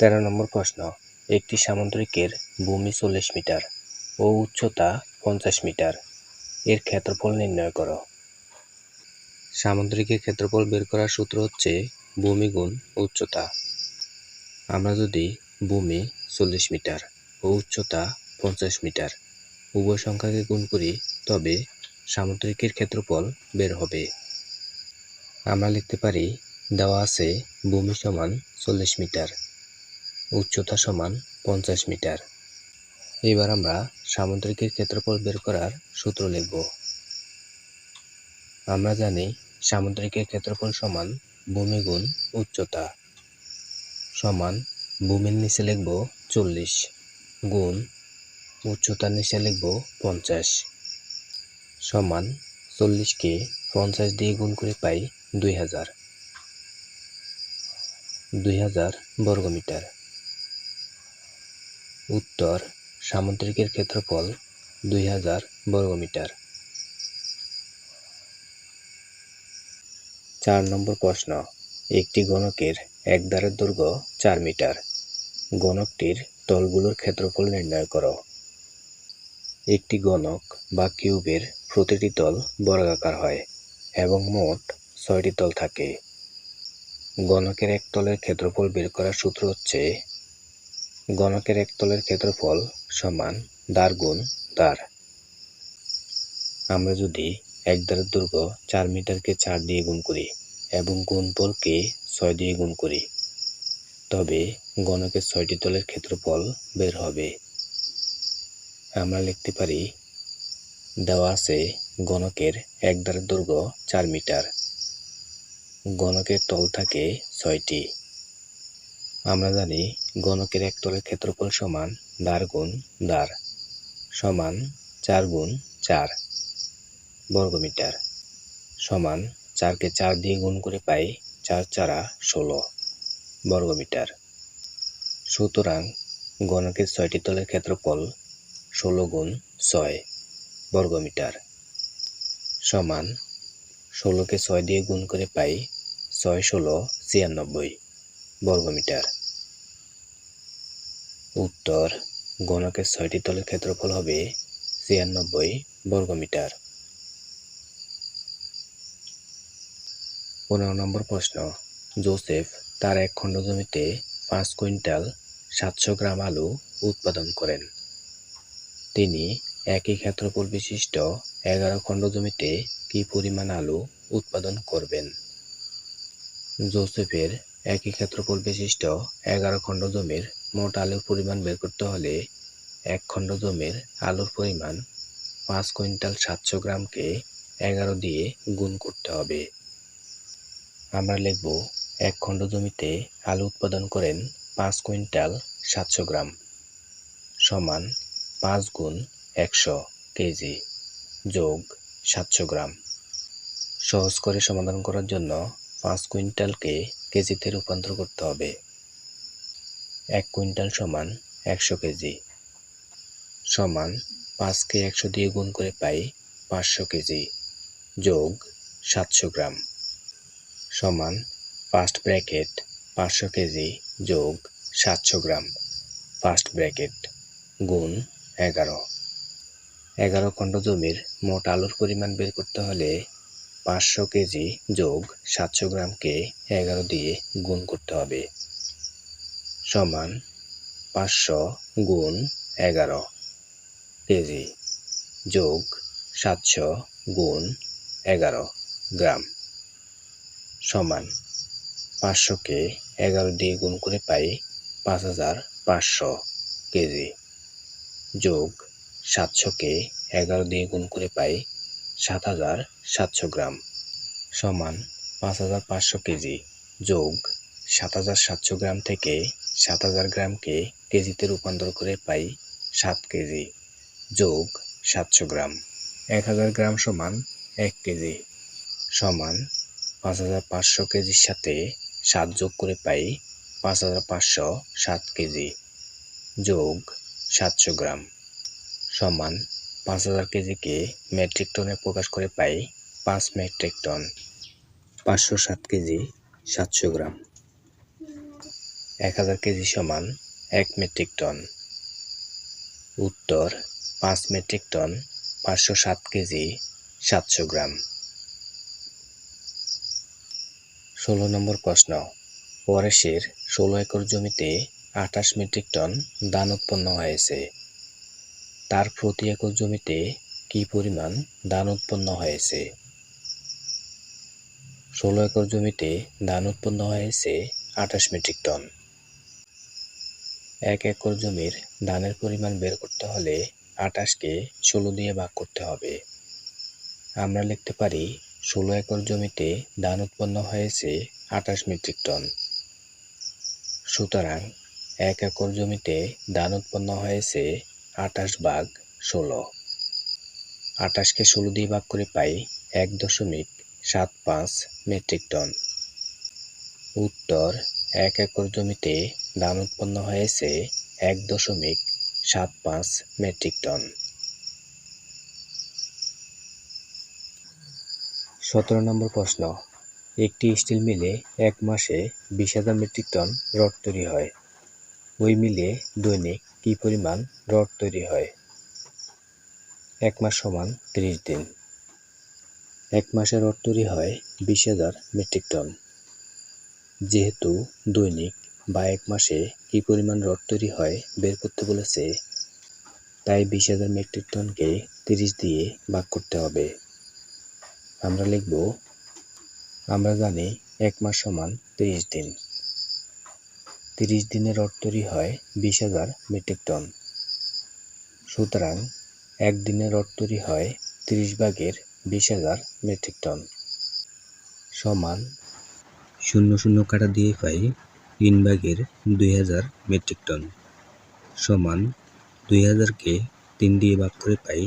তেরো নম্বর প্রশ্ন, একটি সামুদ্রিকের ভূমি চল্লিশ মিটার ও উচ্চতা পঞ্চাশ মিটার, এর ক্ষেত্রফল নির্ণয় করো। সামুদ্রিকের ক্ষেত্রফল বের করার সূত্র হচ্ছে ভূমি গুণ উচ্চতা। আমরা যদি ভূমি চল্লিশ মিটার ও উচ্চতা পঞ্চাশ মিটার উভয় সংখ্যাকে গুণ করি, তবে সামুদ্রিকের ক্ষেত্রফল বের হবে। আমরা লিখতে পারি দেওয়া আছে ভূমি সমান চল্লিশ মিটার। উচ্চতা সমান পঞ্চাশ মিটার। এবার আমরা সামুদ্রিকের ক্ষেত্রফল বের করার সূত্র লিখব। আমরা জানি সামুদ্রিকের ক্ষেত্রফল সমান ভূমি গুণ উচ্চতা সমান ভূমির নিচে লিখব চল্লিশ গুণ উচ্চতার নিচে লিখব পঞ্চাশ সমান চল্লিশকে পঞ্চাশ দিয়ে গুণ করে পাই দুই হাজার। দুই হাজার বর্গমিটার। উত্তর, সামুদ্রিকের ক্ষেত্রফল দুই হাজার বর্গমিটার চার নম্বর প্রশ্ন, একটি গণকের এক দ্বারের দৈর্ঘ্য চার মিটার। গণকটির তলগুলোর ক্ষেত্রফল নির্ণয় করো। একটি গণক বা কিউবের প্রতিটি তল বর্গাকার হয় এবং মোট ছয়টি তল থাকে। গণকের এক তলের ক্ষেত্রফল বের করার সূত্র হচ্ছে গণকের এক তলের ক্ষেত্রফল সমান দ্বার গুণ দ্বার। আমরা যদি এক দ্বারের দৈর্ঘ্য চার মিটারকে চার দিয়ে গুণ করি এবং গুণফলকে ছয় দিয়ে গুণ করি, তবে গণকের ছয়টি তলের ক্ষেত্রফল বের হবে। আমরা লিখতে পারি, দেওয়া আছে গণকের এক দ্বারের দৈর্ঘ্য চার মিটার। গণকের তল থাকে ছয়টি। আমরা জানি গণকের এক তলের ক্ষেত্রফল সমান দ্বার গুণ দ্বার সমান চার গুণ চার বর্গমিটার সমান চারকে চার দিয়ে গুণ করে পাই চার চারা ষোলো বর্গমিটার। সুতরাং গণকের ছয়টি তলের ক্ষেত্রফল ষোলো গুণ ছয় বর্গমিটার সমান ষোলোকে ছয় দিয়ে গুণ করে পাই ছয় ষোলো ছিয়ানব্বই বর্গমিটার। উত্তর গণকের ছয়টি তলের ক্ষেত্রফল হবে ছিয়ানব্বই বর্গমিটার। পনেরো নম্বর প্রশ্ন, জোসেফ তার এক খণ্ড জমিতে পাঁচ কুইন্টাল সাতশো গ্রাম আলু উৎপাদন করেন। তিনি একই ক্ষেত্রফল বিশিষ্ট এগারো খণ্ড জমিতে কি পরিমাণ আলু উৎপাদন করবেন? জোসেফের একই ক্ষেত্রফল বিশিষ্ট এগারো খণ্ড জমির মোট আলুর পরিমাণ বের করতে হলে এক খণ্ড জমির আলুর পরিমাণ পাঁচ কুইন্টাল সাতশো গ্রামকে এগারো দিয়ে গুণ করতে হবে। আমরা লিখব এক খণ্ড জমিতে আলু উৎপাদন করেন পাঁচ কুইন্টাল সাতশো গ্রাম সমান পাঁচ গুণ একশো কেজি যোগ সাতশো গ্রাম। সহজ করে সমাধান করার জন্য পাঁচ কুইন্টালকে কেজিতে রূপান্তর করতে হবে। এক কুইন্টাল সমান একশো কেজি। সমান পাঁচকে একশো দিয়ে গুণ করে পাই পাঁচশো কেজি যোগ সাতশো গ্রাম। সমান ফার্স্ট ব্র্যাকেট পাঁচশো কেজি যোগ সাতশো গ্রাম। ফার্স্ট ব্র্যাকেট গুণ এগারো। এগারো খণ্ড জমির মোট আলুর পরিমাণ বের করতে হলে পাঁচশো কেজি যোগ সাতশো গ্রামকে এগারো দিয়ে গুণ করতে হবে। সমান পাঁচশো গুণ এগারো কেজি যোগ সাতশো গুণ এগারো গ্রাম সমান পাঁচশোকে এগারো দিয়ে গুণ করে পাই পাঁচ হাজার পাঁচশো কেজি যোগ সাতশোকে এগারো দিয়ে গুণ করে পাই সাত হাজার সাতশো গ্রাম সমান পাঁচ হাজার পাঁচশো কেজি যোগ সাত হাজার সাতশো গ্রাম থেকে সাত হাজার গ্রামকে কেজিতে রূপান্তর করে পাই সাত কেজি যোগ সাতশো গ্রাম। এক হাজার গ্রাম সমান এক কেজি সমান পাঁচ হাজার পাঁচশো কেজির সাথে সাত যোগ করে পাই পাঁচ হাজার পাঁচশো সাত কেজি যোগ সাতশো গ্রাম সমান পাঁচ হাজার কেজিকে মেট্রিক টনে প্রকাশ করে পাই পাঁচ মেট্রিক টন। পাঁচশো সাত কেজি সাতশো গ্রাম। এক হাজার কেজি সমান এক মেট্রিক টন। উত্তর, পাঁচ মেট্রিক টন, পাঁচশো সাত কেজি, সাতশো গ্রাম। ষোলো নম্বর প্রশ্ন। পরেশের ষোলো একর জমিতে আঠাশ মেট্রিক টন ধান উৎপন্ন হয়েছে। তার প্রতি একর জমিতে কি পরিমাণ ধান উৎপন্ন হয়েছে? ষোলো একর জমিতে ধান উৎপন্ন হয়েছে আঠাশ মেট্রিক টন। এক একর জমির ধানের পরিমাণ বের করতে হলে আঠাশকে ষোলো দিয়ে ভাগ করতে হবে। আমরা লিখতে পারি, ষোলো একর জমিতে ধান উৎপন্ন হয়েছে আঠাশ মেট্রিক টন। সুতরাং এক একর জমিতে ধান উৎপন্ন হয়েছে আঠাশ ভাগ ষোলো। আঠাশকে ষোলো দিয়ে ভাগ করে পাই এক দশমিক সাত পাঁচ মেট্রিক টন। উত্তর, এক একর জমিতে ধান উৎপন্ন হয়েছে এক দশমিক সাত পাঁচ মেট্রিক টন। সতেরো নম্বর প্রশ্ন, একটি স্টিল মিলে এক মাসে বিশ হাজার মেট্রিক টন রড তৈরি হয়। ওই মিলে দৈনিক কি পরিমাণ রড তৈরি হয়? এক মাস সমান তিরিশ দিন। এক মাসে রড তৈরি হয় বিশ হাজার মেট্রিক টন। যেহেতু দৈনিক বা এক মাসে কী পরিমাণ রড তৈরি হয় বের করতে বলেছে, তাই বিশ হাজার মেট্রিক টনকে তিরিশ দিয়ে ভাগ করতে হবে। আমরা লিখব, আমরা জানি এক মাস সমান তিরিশ দিন। তিরিশ দিনে রড তৈরি হয় বিশ হাজার মেট্রিক টন। সুতরাং একদিনে রড তৈরি হয় তিরিশ ভাগের বিশ হাজার মেট্রিক টন। সমান শূন্য শূন্য কাটা দিয়ে পাই তিন ভাগের দুই হাজার মেট্রিক টন সমান দুই হাজারকে তিন দিয়ে ভাগ করে পাই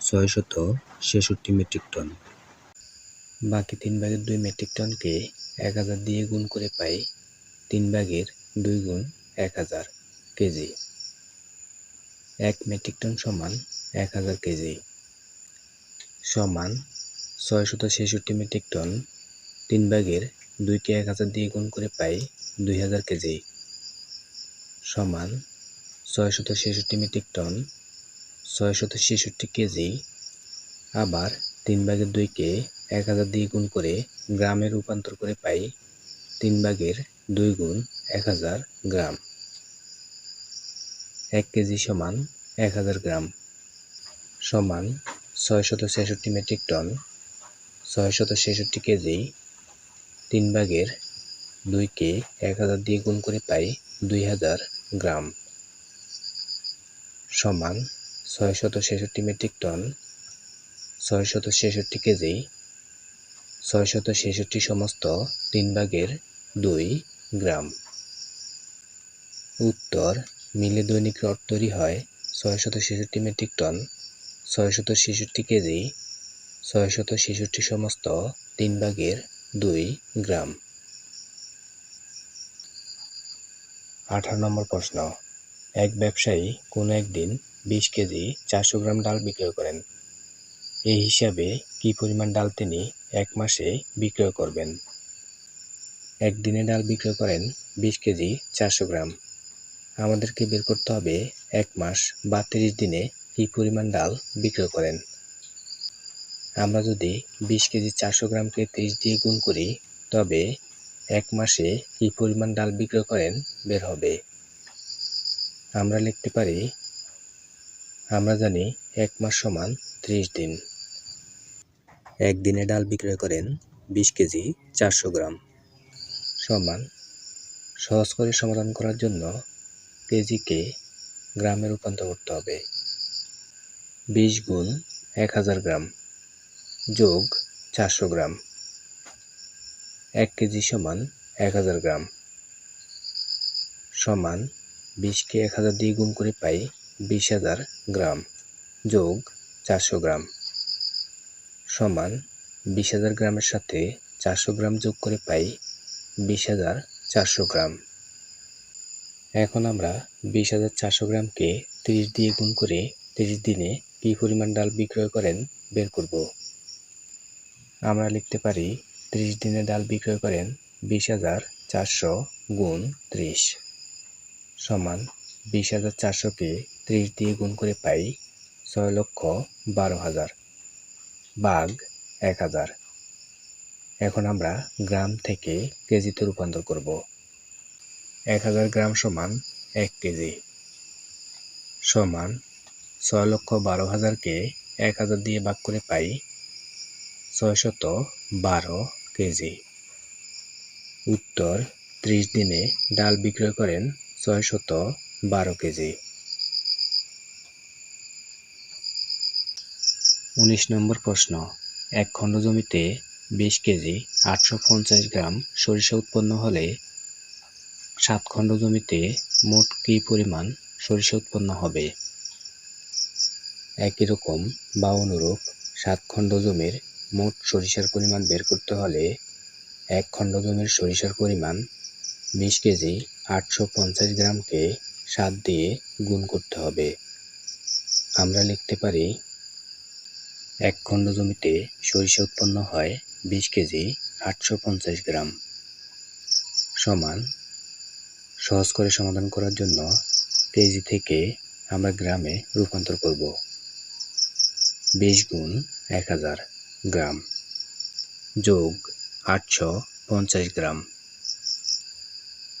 ছয় শত ছেষট্টি মেট্রিক টন। বাকি তিন ভাগের দুই মেট্রিক টনকে এক হাজার দিয়ে গুণ করে পাই তিন ভাগের দুই গুণ এক হাজার কেজি। এক মেট্রিক টন সমান এক হাজার কেজি। সমান ছয় শত ছেষট্টি মেট্রিক টন তিন ভাগের দুইকে এক হাজার দিয়ে গুণ করে পাই দুই হাজার কেজি সমান ছয় শত ছেষট্টি মেট্রিক টন ছয় শত ছেষট্টি কেজি আবার তিন ভাগের দুইকে এক হাজার দিয়ে গুণ করে গ্রামে রূপান্তর করে পাই তিন ভাগের দুই গুণ এক হাজার গ্রাম। এক কেজি সমান এক হাজার গ্রাম। সমান ছয় শত ছেষট্টি মেট্রিক টন ছয় শত ছেষট্টি কেজি তিন ভাগের দুইকে এক হাজার দিয়ে গুণ করে পাই দুই হাজার গ্রাম। সমান ছয় শত ছেষট্টি মেট্রিক টন। ছয় শত ছেষট্টি কেজি। ছয় শত ছেষট্টি সমস্ত তিন ভাগের দুই গ্রাম। উত্তর, মিলে দৈনিক রড তৈরি হয় ছয় শত ছেষট্টি মেট্রিক টন। ছয় শত ছেষট্টি কেজি। ছয় শত ছেষট্টি সমস্ত তিন ভাগের দুই গ্রাম। আঠারো নম্বর প্রশ্ন। এক ব্যবসায়ী কোনো একদিন বিশ কেজি চারশো গ্রাম ডাল বিক্রয় করেন। এই হিসাবে কি পরিমাণ ডাল তিনি এক মাসে বিক্রয় করবেন? একদিনে ডাল বিক্রয় করেন বিশ কেজি চারশো গ্রাম। আমাদেরকে বের করতে হবে এক মাস বা তিরিশ দিনে কি পরিমাণ ডাল বিক্রয় করেন। আমরা যদি বিশ কেজি চারশো গ্রামকে তিরিশ দিয়ে গুণ করি, তবে এক মাসে কি পরিমাণ ডাল বিক্রয় করেন বের হবে। আমরা লিখতে পারি, আমরা জানি এক মাস সমান ত্রিশ দিন। একদিনে ডাল বিক্রয় করেন বিশ কেজি চারশো গ্রাম। সমান, সহজ করে সমাধান করার জন্য কেজিকে গ্রামে রূপান্তর করতে হবে। বিশ গুণ এক হাজার গ্রাম যোগ চারশো গ্রাম। এক কেজি সমান এক হাজার গ্রাম। সমান বিশকে এক হাজার দিয়ে গুণ করে পাই বিশ হাজার গ্রাম যোগ চারশো গ্রাম। সমান বিশ হাজার গ্রামের সাথে চারশো গ্রাম যোগ করে পাই বিশ হাজার চারশো গ্রাম। এখন আমরা বিশ হাজার চারশো গ্রামকে তিরিশ দিয়ে গুণ করে তিরিশ দিনে কী পরিমাণ ডাল বিক্রয় করেন বের করব। আমরা লিখতে পারি ত্রিশ দিনে ডাল বিক্রয় করেন বিশ হাজার চারশো গুণ ত্রিশ সমান বিশ হাজার চারশোকে ত্রিশ দিয়ে গুণ করে পাই ছয় লক্ষ বারো হাজার বাঘ এক হাজার। এখন আমরা গ্রাম থেকে কেজিতে রূপান্তর করব। এক হাজার গ্রাম সমান এক কেজি সমান ছয় লক্ষ বারো হাজারকে এক হাজার দিয়ে ভাগ করে পাই ছয়শত বারো কেজি উত্তর ত্রিশ দিনে ডাল বিক্রয় করেন ছয়শত বারো কেজি। উনিশ নম্বর প্রশ্ন, এক খণ্ড জমিতে বিশ কেজি আটশো পঞ্চাশ গ্রাম সরিষা উৎপন্ন হলে সাত খণ্ড জমিতে মোট কী পরিমাণ সরিষা উৎপন্ন হবে? একই রকম বা অনুরূপ সাত খণ্ড জমির মোট সরিষার পরিমাণ বের করতে হলে এক খণ্ড জমির সরিষার পরিমাণ বিশ কেজি আটশো পঞ্চাশ গ্রামকে সাত দিয়ে গুণ করতে হবে। আমরা লিখতে পারি এক খণ্ড জমিতে সরিষা উৎপন্ন হয় বিশ কেজি আটশো পঞ্চাশ গ্রাম সমান সহজ করে সমাধান করার জন্য কেজি থেকে আমরা গ্রামে রূপান্তর করব। বিশ গুণ এক হাজার। গ্রাম। যোগ আটশো পঞ্চাশ গ্রাম।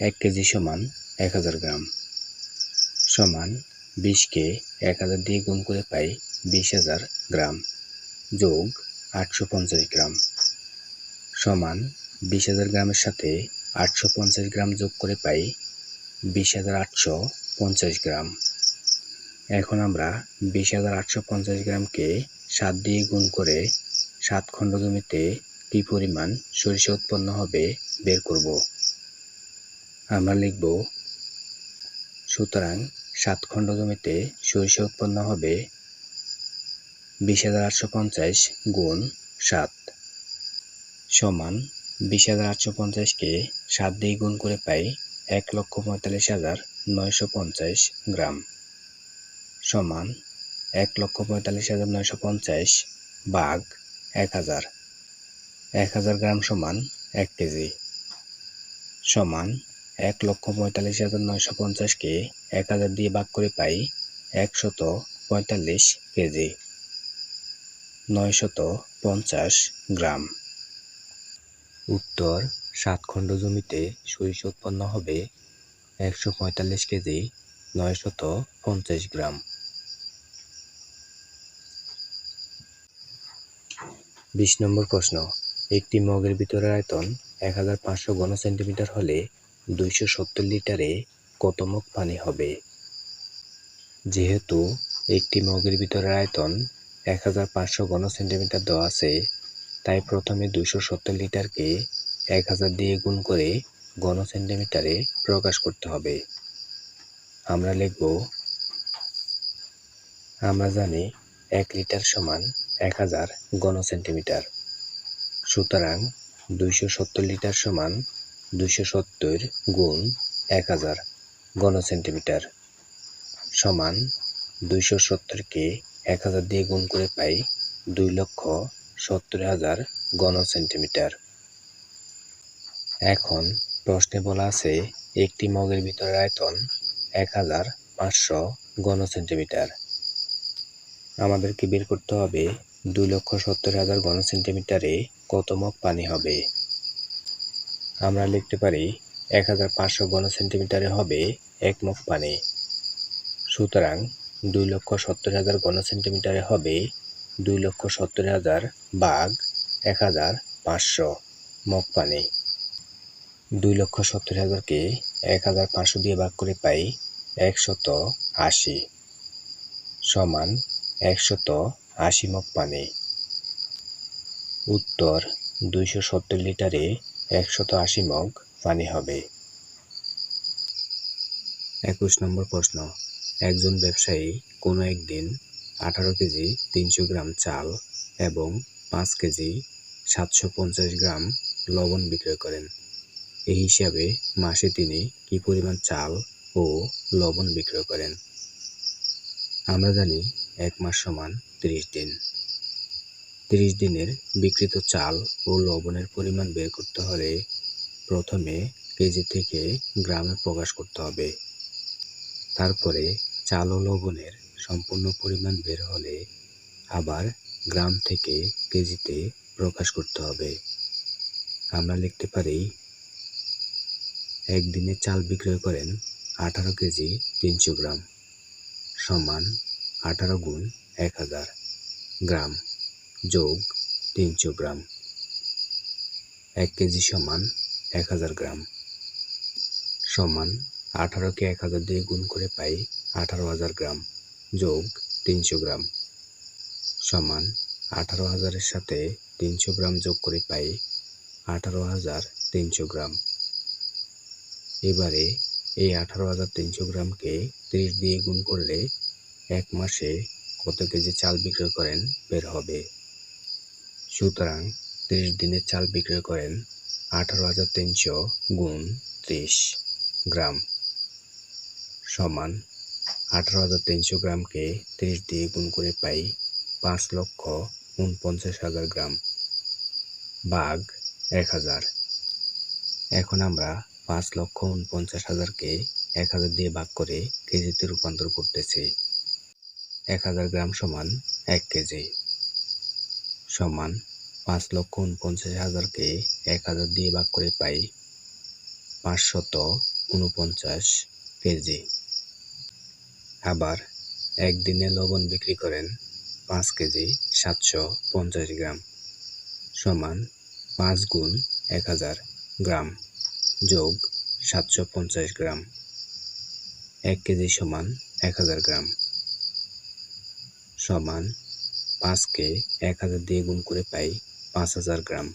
এক কেজি সমান এক হাজার গ্রাম। সমান বিশকে এক হাজার দিয়ে গুণ করে পাই বিশ হাজার গ্রাম। যোগ আটশো পঞ্চাশ গ্রাম। সমান বিশ হাজার গ্রামের সাথে আটশো পঞ্চাশ গ্রাম যোগ করে পাই বিশ হাজার আটশো পঞ্চাশ গ্রাম। এখন আমরা বিশ হাজার আটশো পঞ্চাশ গ্রামকে সাত দিয়ে গুণ করে সাত খণ্ড জমিতে কি পরিমাণ সরিষা উৎপন্ন হবে বের করব। আমরা লিখব, সুতরাং সাত খণ্ড জমিতে সরিষা উৎপন্ন হবে বিশ হাজার আটশো পঞ্চাশ গুণ সাত সমান বিশ হাজার আটশো পঞ্চাশকে সাত দিয়ে গুণ করে পাই এক লক্ষ পঁয়তাল্লিশ হাজার নয়শো পঞ্চাশ গ্রাম সমান এক লক্ষ পঁয়তাল্লিশ হাজার নয়শো পঞ্চাশ বাঘ এক হাজার। এক হাজার গ্রাম সমান এক কেজি। সমান এক লক্ষ পঁয়তাল্লিশ হাজার নয়শো পঞ্চাশকে এক হাজার দিয়ে ভাগ করে পাই একশত পঁয়তাল্লিশ কেজি। নয়শত পঞ্চাশ গ্রাম। উত্তর সাত খণ্ড জমিতে সরিষা উৎপন্ন হবে একশো পঁয়তাল্লিশ কেজি, নয়শত পঞ্চাশ গ্রাম। বিশ নম্বর প্রশ্ন, একটি মগের ভিতরের আয়তন এক হাজার পাঁচশো ঘন সেন্টিমিটার হলে দুইশো সত্তর লিটারে কত মগ পানি হবে? যেহেতু একটি মগের ভিতরের আয়তন এক হাজার পাঁচশো ঘন সেন্টিমিটার দেওয়া আছে, তাই প্রথমে দুইশো সত্তর লিটারকে এক হাজার দিয়ে গুণ করে ঘন সেন্টিমিটারে প্রকাশ করতে হবে। আমরা লিখব, আমরা জানি এক লিটার সমান এক হাজার ঘন সেন্টিমিটার সুতরাং দুইশো সত্তর লিটার সমান দুইশো সত্তর গুণ এক হাজার ঘন সেন্টিমিটার সমান দুইশো সত্তরকে এক হাজার দিয়ে গুণ করে পাই দুই লক্ষ সত্তর হাজার ঘন সেন্টিমিটার এখন প্রশ্নে বলা আছে, একটি মগের ভিতরের আয়তন এক হাজার পাঁচশো ঘন সেন্টিমিটার আমাদেরকে বের করতে হবে দুই লক্ষ সত্তর হাজার ঘন সেন্টিমিটারে কত মগ পানি হবে। আমরা লিখতে পারি এক হাজার পাঁচশো ঘন সেন্টিমিটারে হবে এক মগ পানি। সুতরাং দুই লক্ষ সত্তর হাজার ঘন সেন্টিমিটারে হবে দুই লক্ষ সত্তর হাজার বাঘ এক হাজার পাঁচশো মগ পানি। দুই লক্ষ সত্তর হাজারকে এক হাজার পাঁচশো দিয়ে ভাগ করে পাই একশত আশি সমান একশত আশি মগ পানি। উত্তর, দুইশো সত্তর লিটারে একশত আশি মগ পানি হবে। একুশ নম্বর প্রশ্ন। একজন ব্যবসায়ী কোনো একদিন আঠারো কেজি তিনশো গ্রাম চাল এবং পাঁচ কেজি সাতশো পঞ্চাশ গ্রাম লবণ বিক্রয় করেন। এই হিসাবে মাসে তিনি কি পরিমাণ চাল ও লবণ বিক্রয় করেন? আমরা জানি এক মাস সমান তিরিশ দিন। তিরিশ দিনের বিক্রিত চাল ও লবণের পরিমাণ বের করতে হলে প্রথমে কেজি থেকে গ্রামে প্রকাশ করতে হবে। তারপরে চাল ও লবণের সম্পূর্ণ পরিমাণ বের হলে আবার গ্রাম থেকে কেজিতে প্রকাশ করতে হবে। আমরা লিখতে পারি, একদিনে চাল বিক্রয় করেন আঠারো কেজি তিনশো গ্রাম সমান আঠারো গুণ এক হাজার গ্রাম যোগ তিনশো গ্রাম। এক কেজি সমান এক হাজার গ্রাম। সমান আঠারোকে এক হাজার দিয়ে গুণ করে পাই আঠারো হাজার গ্রাম যোগ তিনশো গ্রাম। সমান আঠারো হাজারের সাথে তিনশো গ্রাম যোগ করে পাই আঠারো হাজার তিনশো গ্রাম। এবারে এই আঠারো হাজার তিনশো গ্রামকে ত্রিশ দিয়ে গুণ করলে এক মাসে কত কেজি চাল বিক্রয় করেন বের হবে। সুতরাং ত্রিশ দিনে চাল বিক্রয় করেন আঠারো হাজার তিনশো গুণ ত্রিশ গ্রাম। সমান আঠারো হাজার তিনশো গ্রামকে ত্রিশ দিয়ে গুণ করে পাই পাঁচ লক্ষ উনপঞ্চাশ হাজার গ্রাম। বাঘ এক হাজার। এখন আমরা পাঁচ লক্ষ উনপঞ্চাশ হাজারকে এক হাজার দিয়ে ভাগ করে কেজিতে রূপান্তর করতেছি। এক হাজার গ্রাম সমান এক কেজি। সমান পাঁচ লক্ষ উনপঞ্চাশ হাজারকে এক হাজার দিয়ে ভাগ করে পাই পাঁচশত উনপঞ্চাশ কেজি। আবার একদিনে লবণ বিক্রি করেন পাঁচ কেজি সাতশো পঞ্চাশ গ্রাম সমান পাঁচ গুণ এক হাজার গ্রাম যোগ সাতশো পঞ্চাশ গ্রাম। এক কেজি সমান এক হাজার গ্রাম। সমান পাঁচকে এক হাজার দিয়ে গুণ করে পাই পাঁচ হাজার গ্রাম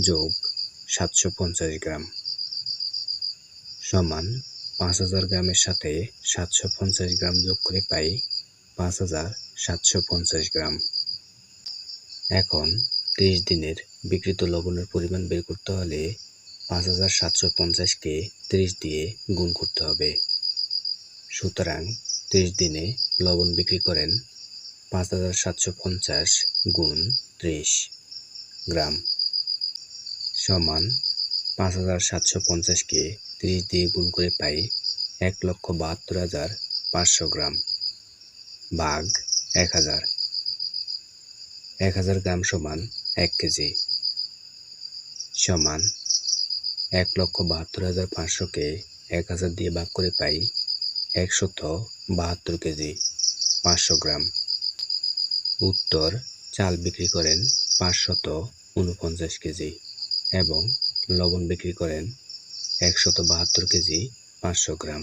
যোগ সাতশো পঞ্চাশ গ্রাম। সমান পাঁচ হাজার গ্রামের সাথে সাতশো পঞ্চাশ গ্রাম যোগ করে পাই পাঁচ হাজার সাতশো পঞ্চাশ গ্রাম। এখন ত্রিশ দিনের বিকৃত লবণের পরিমাণ বের করতে হলে পাঁচ হাজার সাতশো পঞ্চাশকে ত্রিশ দিয়ে গুণ করতে হবে। সুতরাং ত্রিশ দিনে লবণ বিক্রি করেন পাঁচ হাজার সাতশো পঞ্চাশ গুণ ত্রিশ গ্রাম সমান পাঁচ হাজার সাতশো পঞ্চাশকে ত্রিশ দিয়ে গুণ করে পাই এক লক্ষ বাহাত্তর হাজার পাঁচশো গ্রাম বাঘ এক হাজার। এক হাজার গ্রাম সমান এক কেজি সমান এক লক্ষ বাহাত্তর হাজার পাঁচশোকে এক হাজার দিয়ে ভাগ করে পাই একশত বাহাত্তর কেজি পাঁচশো গ্রাম। উত্তর, চাল বিক্রি করেন পাঁচশত উনপঞ্চাশ কেজি এবং লবণ বিক্রি করেন একশত বাহাত্তর কেজি পাঁচশো গ্রাম।